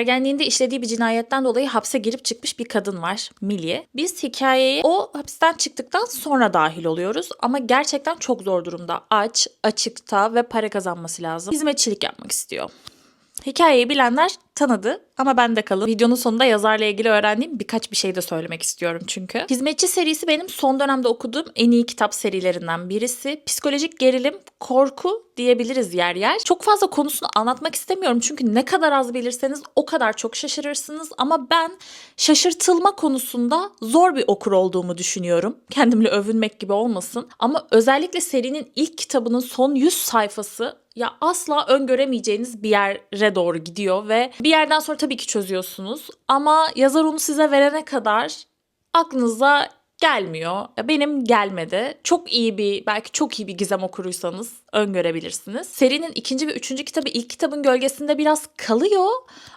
Ergenliğinde işlediği bir cinayetten dolayı hapse girip çıkmış bir kadın var. Millie. Biz hikayeye o hapisten çıktıktan sonra dahil oluyoruz ama gerçekten çok zor durumda. Aç, açıkta ve para kazanması lazım. Hizmetçilik yapmak istiyor. Hikayeyi bilenler tanıdı ama ben de kalın. Videonun sonunda yazarla ilgili öğrendiğim birkaç bir şey de söylemek istiyorum çünkü. Hizmetçi serisi benim son dönemde okuduğum en iyi kitap serilerinden birisi. Psikolojik gerilim, korku diyebiliriz yer yer. Çok fazla konusunu anlatmak istemiyorum çünkü ne kadar az bilirseniz o kadar çok şaşırırsınız ama ben şaşırtılma konusunda zor bir okur olduğumu düşünüyorum. Kendimle övünmek gibi olmasın ama özellikle serinin ilk kitabının son 100 sayfası ya asla öngöremeyeceğiniz bir yere doğru gidiyor ve bir yerden sonra tabii ki çözüyorsunuz. Ama yazar onu size verene kadar aklınıza gelmiyor. Benim gelmedi. Çok iyi bir, belki çok iyi bir gizem okuruysanız öngörebilirsiniz. Serinin ikinci ve üçüncü kitabı ilk kitabın gölgesinde biraz kalıyor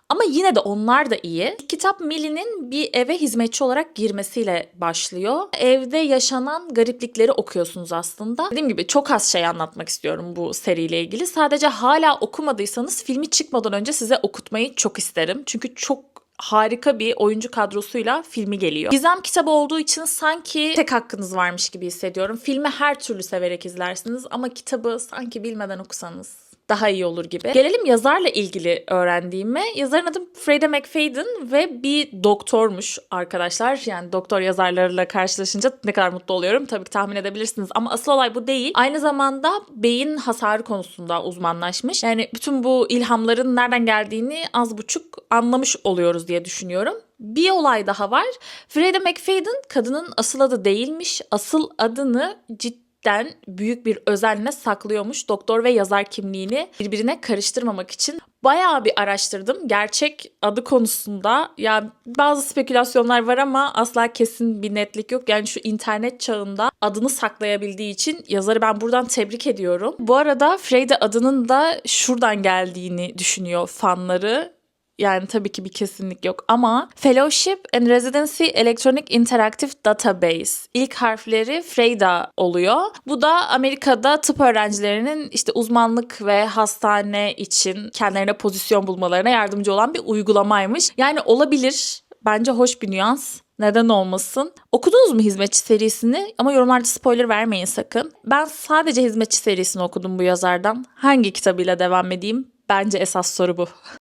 ama yine de onlar da iyi. İlk kitap Millie'nin bir eve hizmetçi olarak girmesiyle başlıyor. Evde yaşanan gariplikleri okuyorsunuz aslında. Dediğim gibi çok az şey anlatmak istiyorum bu seriyle ilgili. Sadece hala okumadıysanız filmi çıkmadan önce size okutmayı çok isterim. Çünkü çok harika bir oyuncu kadrosuyla filmi geliyor. Gizem kitabı olduğu için sanki tek hakkınız varmış gibi hissediyorum. Filmi her türlü severek izlersiniz ama kitabı sanki bilmeden okusanız daha iyi olur gibi. Gelelim yazarla ilgili öğrendiğime. Yazarın adı Freda McFadden ve bir doktormuş arkadaşlar. Yani doktor yazarlarıyla karşılaşınca ne kadar mutlu oluyorum tabii ki tahmin edebilirsiniz. Ama asıl olay bu değil. Aynı zamanda beyin hasarı konusunda uzmanlaşmış. Yani bütün bu ilhamların nereden geldiğini az buçuk anlamış oluyoruz diye düşünüyorum. Bir olay daha var. Freda McFadden kadının asıl adı değilmiş. Asıl adını ciddi cidden büyük bir özenle saklıyormuş doktor ve yazar kimliğini birbirine karıştırmamak için. Bayağı bir araştırdım gerçek adı konusunda. Ya bazı spekülasyonlar var ama asla kesin bir netlik yok. Yani şu internet çağında adını saklayabildiği için yazarı ben buradan tebrik ediyorum. Bu arada Freyde adının da şuradan geldiğini düşünüyor fanları. Yani tabii ki bir kesinlik yok ama Fellowship and Residency Electronic Interactive Database ilk harfleri FREIDA oluyor. Bu da Amerika'da tıp öğrencilerinin işte uzmanlık ve hastane için kendilerine pozisyon bulmalarına yardımcı olan bir uygulamaymış. Yani olabilir. Bence hoş bir nüans. Neden olmasın? Okudunuz mu Hizmetçi serisini? Ama yorumlarda spoiler vermeyin sakın. Ben sadece Hizmetçi serisini okudum bu yazardan. Hangi kitabıyla devam edeyim? Bence esas soru bu.